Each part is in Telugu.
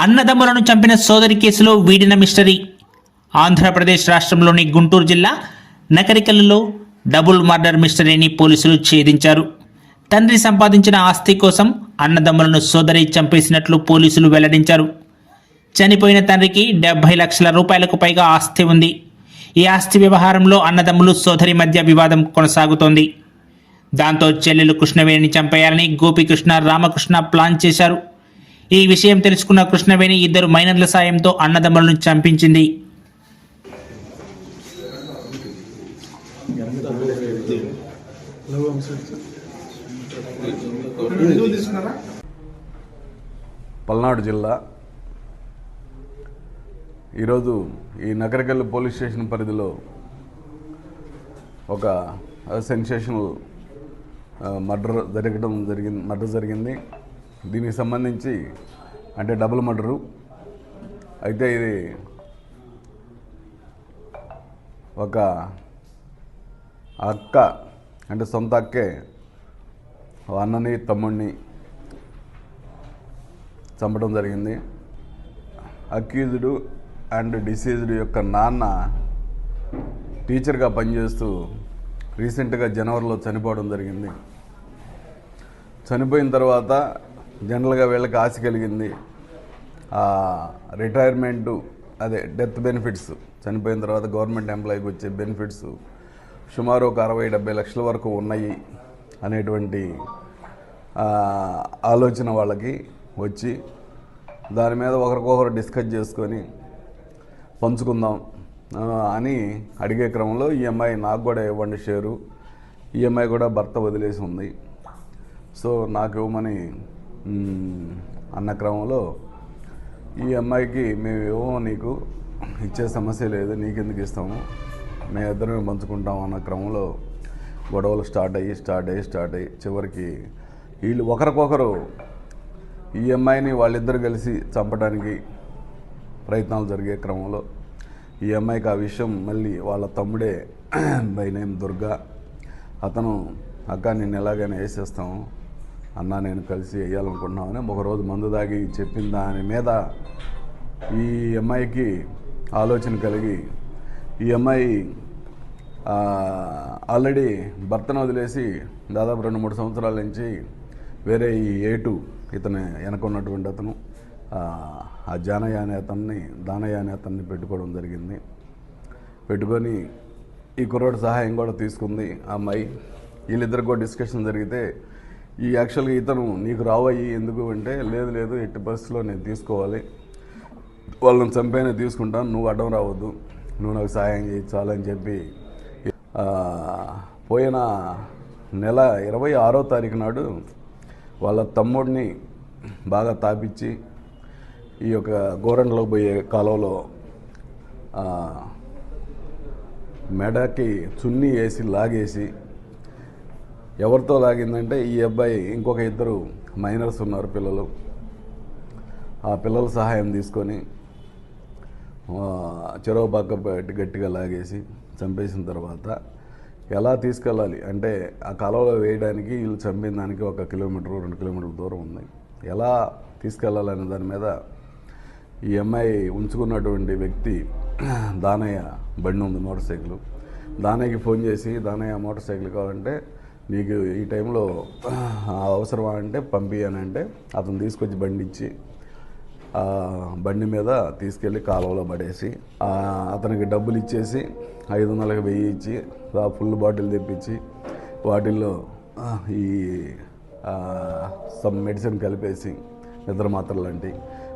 అన్నదమ్ములను చంపిన సోదరి కేసులో వీడిన మిస్టరీ. ఆంధ్రప్రదేశ్ రాష్ట్రంలోని గుంటూరు జిల్లా నకరికల్లో డబుల్ మర్డర్ మిస్టరీని పోలీసులు ఛేదించారు. తండ్రి సంపాదించిన ఆస్తి కోసం అన్నదమ్ములను సోదరి చంపేసినట్లు పోలీసులు వెల్లడించారు. చనిపోయిన తండ్రికి డెబ్బై లక్షల రూపాయలకు పైగా ఆస్తి ఉంది. ఈ ఆస్తి వ్యవహారంలో అన్నదమ్ములు సోదరి మధ్య వివాదం కొనసాగుతోంది. దాంతో చెల్లెలు కృష్ణవేణిని చంపేయాలని గోపికృష్ణ రామకృష్ణ ప్లాన్ చేశారు. ఈ విషయం తెలుసుకున్న కృష్ణవేణి ఇద్దరు మైనర్ల సాయంతో అన్నదమ్ములను చంపించింది. పల్నాడు జిల్లా. ఈరోజు ఈ నగరకల్లు పోలీస్ స్టేషన్ పరిధిలో ఒక సెన్సేషనల్ మర్డర్ జరగడం జరిగింది మర్డర్ జరిగింది. దీనికి సంబంధించి అంటే డబుల్ మర్డరు. అయితే ఇది ఒక అక్క అంటే సొంత అక్కే అన్నని తమ్ముడిని చంపడం జరిగింది. అక్యూజ్డ్ అండ్ డిసీజ్డ్ యొక్క నాన్న టీచర్గా పనిచేస్తూ రీసెంట్గా జనవరిలో చనిపోవడం జరిగింది. చనిపోయిన తర్వాత జనరల్గా వీళ్ళకి ఆశ కలిగింది రిటైర్మెంట్ రిటైర్మెంటు అదే డెత్ బెనిఫిట్స్ చనిపోయిన తర్వాత గవర్నమెంట్ ఎంప్లాయీకి వచ్చే బెనిఫిట్స్ సుమారు ఒక అరవై డెబ్బై లక్షల వరకు ఉన్నాయి అనేటువంటి ఆలోచన వాళ్ళకి వచ్చి దాని మీద ఒకరికొకరు డిస్కస్ చేసుకొని పంచుకుందాం అని అడిగే క్రమంలో ఈఎంఐ నాకు కూడా ఇవ్వండి షేరు. ఈఎంఐ కూడా భర్త వదిలేసి ఉంది. సో నాకు ఇవ్వమని అన్న క్రమంలో ఈ అమ్మాయికి మేము ఏమో నీకు ఇచ్చే సమస్య లేదు నీకెందుకు ఇస్తాము? మేము ఇద్దరమే పంచుకుంటాం అన్న క్రమంలో గొడవలు స్టార్ట్ అయ్యి స్టార్ట్ అయ్యి స్టార్ట్ అయ్యి చివరికి వీళ్ళు ఒకరికొకరు ఈ అమ్మాయిని వాళ్ళిద్దరు కలిసి చంపడానికి ప్రయత్నాలు జరిగే క్రమంలో ఈ అమ్మాయికి ఆ విషయం మళ్ళీ వాళ్ళ తమ్ముడే బై నేమ్ దుర్గా. అతను అక్క నేను ఎలాగైనా వేసేస్తాము. అన్న నేను కలిసి వేయాలనుకుంటున్నామని ఒకరోజు మందు దాగి చెప్పిన దాని మీద ఈ అమ్మాయికి ఆలోచన కలిగి ఈ అమ్మాయి ఆల్రెడీ భర్తను వదిలేసి దాదాపు రెండు మూడు సంవత్సరాల నుంచి వేరే ఈ ఏటు ఇతను వెనక ఉన్నటువంటి అతను ఆ, ఆ జానయ్య అనే అతన్ని దానయ్య అనే అతన్ని పెట్టుకోవడం జరిగింది. పెట్టుకొని ఈ కుర్రోడు సహాయం కూడా తీసుకుంది ఆ అమ్మాయి. వీళ్ళిద్దరు కూడా డిస్కషన్ జరిగితే ఈ యాక్చువల్గా ఇతను నీకు రావయ్యి ఎందుకు అంటే లేదు లేదు ఎట్టి పరిస్థితిలో నేను తీసుకోవాలి. వాళ్ళని చంపైనా తీసుకుంటాను నువ్వు అడ్డం రావద్దు. నువ్వు నాకు సహాయం చేయించాలని చెప్పి పోయిన నెల ఇరవై ఆరో తారీఖు నాడు వాళ్ళ తమ్ముడిని బాగా తాపించి ఈ యొక్క గోరంట్లో పోయే కాలంలో మెడకి చున్నీ వేసి లాగేసి ఎవరితో లాగిందంటే ఈ అబ్బాయి ఇంకొక ఇద్దరు మైనర్స్ ఉన్నారు పిల్లలు. ఆ పిల్లల సహాయం తీసుకొని చెరవ చెరువు పక్క గట్టిగా లాగేసి చంపేసిన తర్వాత ఎలా తీసుకెళ్ళాలి? అంటే ఆ కాలువలో వేయడానికి వీళ్ళు చంపిన దానికి ఒక కిలోమీటర్ రెండు కిలోమీటర్ల దూరం ఉంది. ఎలా తీసుకెళ్ళాలనే దాని మీద ఈ అమ్మాయి ఉంచుకున్నటువంటి వ్యక్తి దానయ్య బండి ఉంది మోటార్ సైకిల్. దానయ్యకి ఫోన్ చేసి దానయ్య మోటార్ సైకిల్ కావాలంటే నీకు ఈ టైంలో అవసరమా అంటే పంపి అని అంటే అతను తీసుకొచ్చి బండి ఇచ్చి బండి మీద తీసుకెళ్ళి కాలువలో పడేసి అతనికి డబ్బులు ఇచ్చేసి ఐదు వందలకు వెయ్యి ఇచ్చి ఆ ఫుల్ బాటిల్ తెప్పించి వాటిల్లో ఈ సమ్ మెడిసిన్ కలిపేసి నిద్ర మాత్రలు లాంటి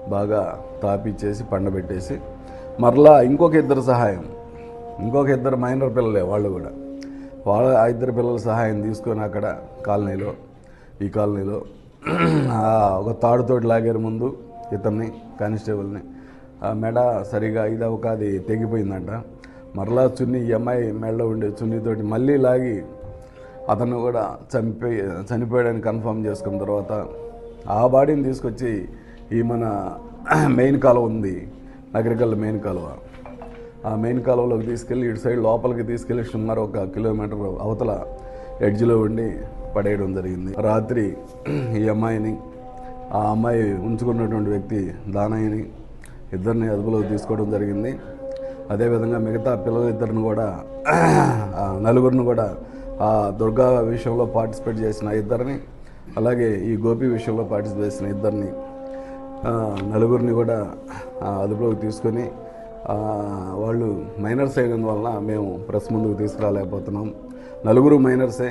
బాగా తాపిచ్చేసి పండబెట్టేసి మరలా ఇంకొక ఇద్దరు సహాయం ఇంకొక ఇద్దరు మైనర్ పిల్లలే వాళ్ళు కూడా. వాళ్ళ ఆ ఇద్దరు పిల్లల సహాయం తీసుకొని అక్కడ కాలనీలో ఈ కాలనీలో ఒక తాడుతోటి లాగారు ముందు ఇతన్ని కానిస్టేబుల్ని. ఆ మెడ సరిగా ఇది ఒక అది తెగిపోయిందంట. మరలా చున్నీ ఈ అమ్మాయి మెడలో ఉండే చున్నీతోటి మళ్ళీ లాగి అతను కూడా చనిపోయి చనిపోయాడని కన్ఫర్మ్ చేసుకున్న తర్వాత ఆ బాడీని తీసుకొచ్చి ఈ మన మెయిన్ కాలువ ఉంది నగరికల్ మెయిన్ కాలువ. ఆ మెయిన్ కాలువలోకి తీసుకెళ్ళి ఇటు సైడ్ లోపలికి తీసుకెళ్ళి సుమారు ఒక కిలోమీటర్ అవతల ఎడ్జ్లో ఉండి పడేయడం జరిగింది. రాత్రి ఈ అమ్మాయిని ఆ అమ్మాయి ఉంచుకున్నటువంటి వ్యక్తి దానయ్యని ఇద్దరిని అదుపులోకి తీసుకోవడం జరిగింది. అదేవిధంగా మిగతా పిల్లలిద్దరిని కూడా నలుగురిని కూడా ఆ దుర్గా విషయంలో పార్టిసిపేట్ చేసిన ఇద్దరిని అలాగే ఈ గోపి విషయంలో పార్టిసిపేట్ చేసిన ఇద్దరిని నలుగురిని కూడా అదుపులోకి తీసుకొని వాళ్ళు మైనర్స్ అయినందువలన మేము ప్రెస్ ముందుకు తీసుకురాలేకపోతున్నాం. నలుగురు మైనర్సే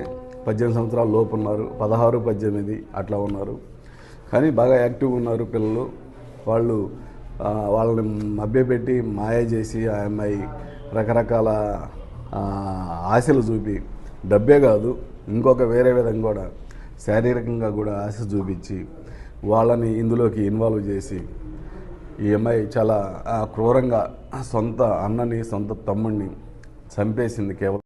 పద్దెనిమిది సంవత్సరాల లోపు ఉన్నారు. పదహారు పద్దెనిమిది అట్లా ఉన్నారు. కానీ బాగా యాక్టివ్గా ఉన్నారు పిల్లలు. వాళ్ళు వాళ్ళని మభ్యపెట్టి మాయ చేసి ఆ అమ్మాయి రకరకాల ఆశలు చూపి డబ్బే కాదు ఇంకొక వేరే విధంగా కూడా శారీరకంగా కూడా ఆశ చూపించి వాళ్ళని ఇందులోకి ఇన్వాల్వ్ చేసి ఈ అమ్మాయి చాలా ఆ, క్రూరంగా సొంత అన్నని సొంత తమ్ముడిని చంపేసింది కేవలం